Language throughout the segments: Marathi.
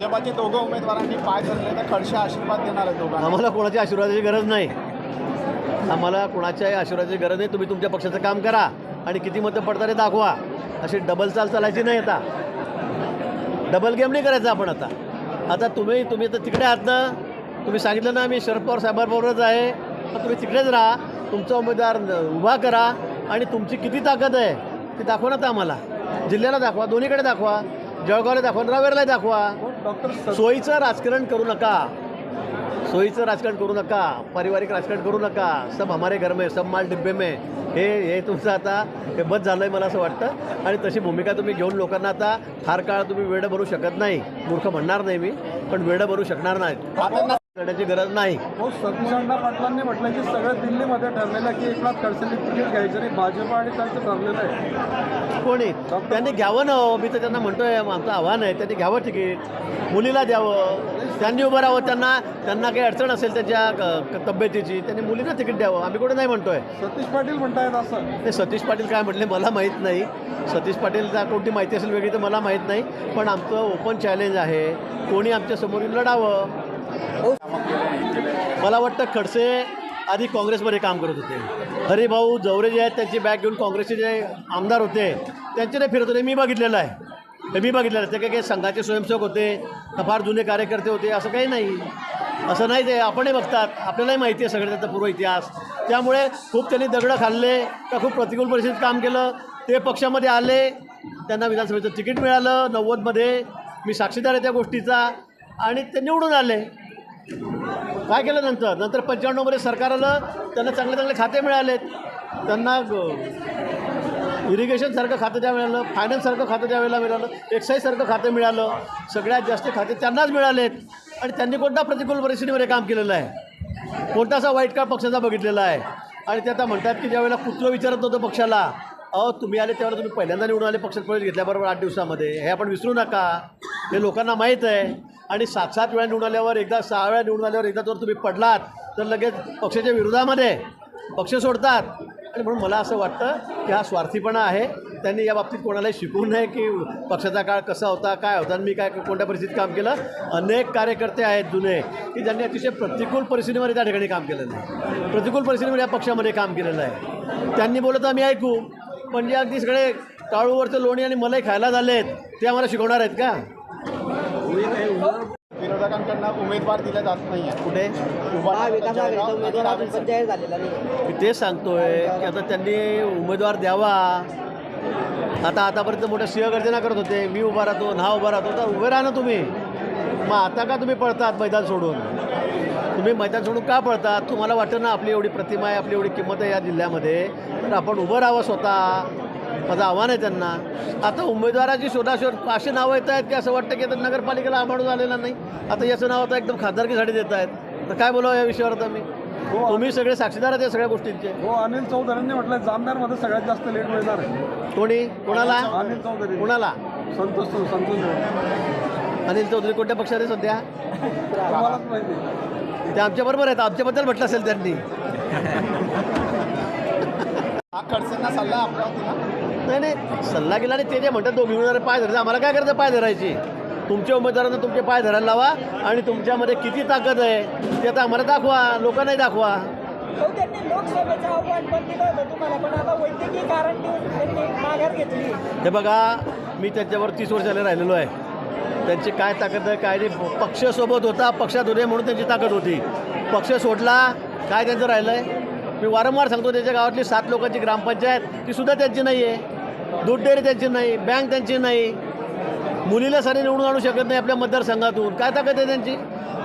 भाजपाचे दोघं उमेदवारांनी पाय धरले तर खडसे आशीर्वाद देणार आहेत दोघांना. आम्हाला कोणाच्या आशीर्वादाची गरज नाही. आम्हाला कोणाच्याही आशीर्वादाची गरज नाही. तुम्ही तुमच्या पक्षाचं काम करा आणि किती मतं पडतात दाखवा. अशी डबल चाल चालायची नाही आता. डबल गेम नाही करायचं आपण आता. आता तुम्ही तुम्ही आता तिकडे आहात ना. तुम्ही सांगितलं ना मी शरद पवार साहेबांबरोबरच आहे. तर तुम्ही तिकडेच राहा. तुमचा उमेदवार उभा करा आणि तुमची किती ताकद आहे ती दाखवा ना आता आम्हाला. जिल्ह्याला दाखवा दोन्हीकडे दाखवा. जळगावला दाखवा रावेरला दाखवा. डॉक्टर सोयीचं राजकारण करू नका. सोयीचं राजकारण करू नका. पारिवारिक राजकारण करू नका. सब हमारे घर में सब माल डिब्बे में. हे हे तुमचं आता हे बस झालं आहे मला असं वाटतं. आणि तशी भूमिका तुम्ही घेऊन लोकांना आता फार काळ तुम्ही वेळं बनवू शकत नाही. मूर्ख म्हणणार नाही मी पण वेळं बनवू शकणार नाही करण्याची गरज नाही. हो सतीश अण्णा पाटलांनी म्हटलं की सगळं दिल्लीमध्ये ठरलेलं की एकनाथ खडसेंनी तिकीट घ्यायचं आणि भाजप आणि त्यांचं ठरलेलं आहे. कोणी? त्यांनी घ्यावं ना हो. मी तर त्यांना म्हणतोय आमचं आव्हान आहे त्यांनी घ्यावं तिकीट. मुलीला द्यावं. त्यांनी उभं राहावं. त्यांना त्यांना काही अडचण असेल त्यांच्या तब्येतीची त्यांनी मुलीला तिकीट द्यावं. आम्ही कुठे नाही म्हणतोय. सतीश पाटील म्हणतायत असं. ते सतीश पाटील काय म्हटले मला माहीत नाही. सतीश पाटीलचा कोणती माहिती असेल वेगळी तर मला माहीत नाही. पण आमचं ओपन चॅलेंज आहे. कोणी आमच्यासमोर येऊन लढावं. मला वाटतं खडसे आधी काँग्रेसमध्ये काम करत होते. हरिभाऊ जवरे जे आहेत त्यांची बॅग घेऊन काँग्रेसचे जे आमदार होते त्यांचे ते फिरत होते. मी बघितलेलं आहे. ते मी बघितलेलं आहे. ते काही काही संघाचे स्वयंसेवक होते फार जुने कार्यकर्ते होते असं काही नाही. असं नाही ते आपणही बघतात. आपल्यालाही माहिती आहे सगळं त्याचा पूर्व इतिहास. त्यामुळे खूप त्यांनी दगडं खाल्ले का खूप प्रतिकूल परिस्थितीत काम केलं. ते पक्षामध्ये आले त्यांना विधानसभेचं तिकीट मिळालं. नव्वदमध्ये मी साक्षीदार आहे त्या गोष्टीचा. आणि ते निवडून आले. काय केलं नंतर? नंतर पंच्याण्णवमध्ये सरकार आलं त्यांना चांगले चांगले खाते मिळालेत. त्यांना इरिगेशनसारखं खातं द्या मिळालं फायनान्ससारखं खातं द्यावेळेला मिळालं एक्साईजसारखं खातं मिळालं. सगळ्यात जास्त खाते त्यांनाच मिळालेत. आणि त्यांनी कोणता प्रतिकूल परिस्थितीमध्ये काम केलेलं आहे? कोणता असा वाईट काळ पक्षाचा बघितलेला आहे? आणि ते आता म्हणतात की ज्यावेळेला कुत्र विचारत नव्हतं पक्षाला अहो तुम्ही आले त्यावेळेला तुम्ही पहिल्यांदा निवडून आले पक्षात प्रवेश घेतल्याबरोबर आठ दिवसामध्ये. हे आपण विसरू नका. हे लोकांना माहीत आहे. आणि सात सात वेळा निवडून आल्यावर एकदा सहा वेळा निवडून आल्यावर एकदा जर तुम्ही पडलात तर लगेच पक्षाच्या विरोधामध्ये पक्ष सोडतात. आणि म्हणून मला असं वाटतं की हा स्वार्थीपणा आहे. त्यांनी या बाबतीत कोणालाही शिकवू नये की पक्षाचा काळ कसा होता काय होता आणि मी काय कोणत्या परिस्थितीत काम केलं. अनेक कार्यकर्ते आहेत जुने की ज्यांनी अतिशय प्रतिकूल परिस्थितीमध्ये त्या ठिकाणी काम केलेलं आहे प्रतिकूल परिस्थितीमध्ये या पक्षामध्ये काम केलेलं आहे. त्यांनी बोलत आम्ही ऐकू पण जे अगदी सगळे टाळूवरचं लोणी आणि मलाई खायला झालेत ते आम्हाला शिकवणार आहेत का? विरोधकांकडनं उमेदवार दिले जात नाही आहे कुठे महाविकास आघाडीचा जळगाव, उमेदवार अजून पण जाहीर झालेला नाही. मी तेच सांगतोय की आता त्यांनी उमेदवार द्यावा. आता आतापर्यंत मोठ्या सिंहगर्जना करत होते. मी उभा राहतो हा उभा राहतो तर उभे राहा ना तुम्ही. मग आता का तुम्ही पळतात मैदान सोडून? तुम्ही मैदान सोडून का पळतात? तुम्हाला वाटतं ना आपली एवढी प्रतिमा आहे आपली एवढी किंमत आहे या जिल्ह्यामध्ये? तर आपण उभं राहावं स्वतः. माझं आव्हान आहे त्यांना. आता उमेदवाराची शोधाशोध अशी नावं येत आहेत की असं वाटतं की आता नगरपालिकेला आमाडून आलेला नाही. आता याचं नाव आता एकदम खासदारकीसाठी देत आहेत. तर काय बोलावं या विषयावर आता मी? तुम्ही सगळे साक्षीदार आहेत या सगळ्या गोष्टींचे. हो अनिल चौधरींनी म्हटलं जामनेरमध्ये सगळ्यात जास्त लेट मिळणार आहे. कोणी? कोणाला? अनिल चौधरी. कोणाला? संतोष संतोष. अनिल चौधरी कोणत्या पक्षात आहे सध्या? ते आमच्याबरोबर आहेत. आमच्याबद्दल म्हटलं असेल त्यांनी. हा खडसेंना सल्ला नाही नाही. सल्ला गेला आणि ते जे म्हणतात दोघी मिळणारे पाय धरायचे. आम्हाला काय करायचं पाय धरायची? तुमच्या उमेदवारांना तुमचे पाय धरायला लावा आणि तुमच्यामध्ये किती ताकद आहे ते आता आम्हाला दाखवा लोकांनाही दाखवा. हो त्यांनी लोकसभेचं आव्हान पण दिलं होतं तुम्हाला पण आता वैद्यकीय कारण देऊन त्यांनी माघार घेतली. हे बघा मी त्यांच्यावर तीस वर्षाला राहिलेलो आहे. त्यांची काय ताकद आहे काय नाही. पक्ष सोबत होता पक्षात होते म्हणून त्यांची ताकद होती. पक्ष सोडला काय त्यांचं राहिलं आहे मी वारंवार सांगतो त्याच्या गावातली सात लोकांची ग्रामपंचायत ती सुद्धा त्यांची नाही आहे दूध डेअरी त्यांची नाही बँक त्यांची नाही. मुलीला सारी निवडून आणू शकत नाही आपल्या मतदारसंघातून. काय ताकद आहे त्यांची?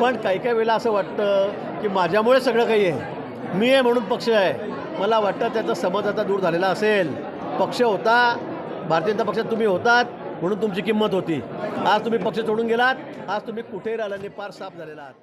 पण काही काही वेळेला असं वाटतं की माझ्यामुळे सगळं काही आहे. मी आहे म्हणून पक्ष आहे. मला वाटतं त्याचा समज आता दूर झालेला असेल. पक्ष होता. भारतीय जनता पक्षात तुम्ही होतात म्हणून तुमची किंमत होती. आज तुम्ही पक्ष सोडून गेलात. आज तुम्ही कुठेही राहिला नाही पार साफ झालेला आहात.